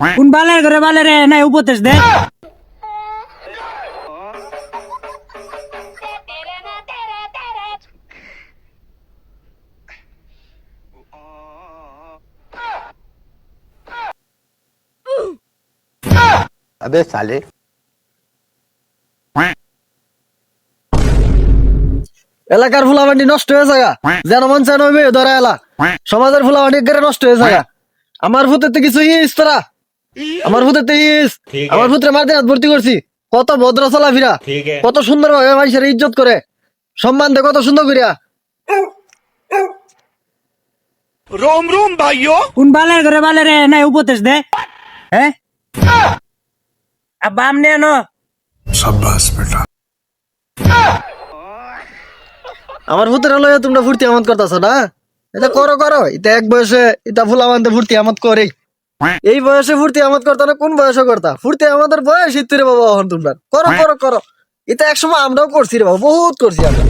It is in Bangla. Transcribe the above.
কোন বালের ঘরে বালের নাই উপদেশ দে अबे साले এলাকার ফুলাবান্ডি নষ্ট হয়ে থাকা যেন মন চায় নইবে ধরা এলা সমাজের ফুলাবান্ডি গেরে নষ্ট হয়ে থাকা আমার ভূতের তো কিছু ইস তোরা আমার ভূতের তো ইস। আমার ভূতের মার দিন ভর্তি করছি। কত ভদ্র চলাফিরা। কত সুন্দর ভাবে মানুষের ইজ্জত করে। সম্মান দে কত সুন্দর করিয়া। কোন বালের ঘরে বালের নাই উপদেশ দে। হ্যাঁ আব্বা আমনে আনো। আমার ভূতের লয়ে তোমরা ফুর্তি আমত করতেছ না? এটা করো করো। এটা এক বয়সে এটা ফুলাবান্তে ফুর্তি আমত করে এই বয়সে ফুর্তি আমাদ করতা না? কোন বয়সে করতা? ফুর্তি আমাদের বয়স ইত্তু রে বাবা, এখন তোমরা করো করো করো। এটা একসময় আমরাও করছি রে বাবা, বহুত করছি আমরা।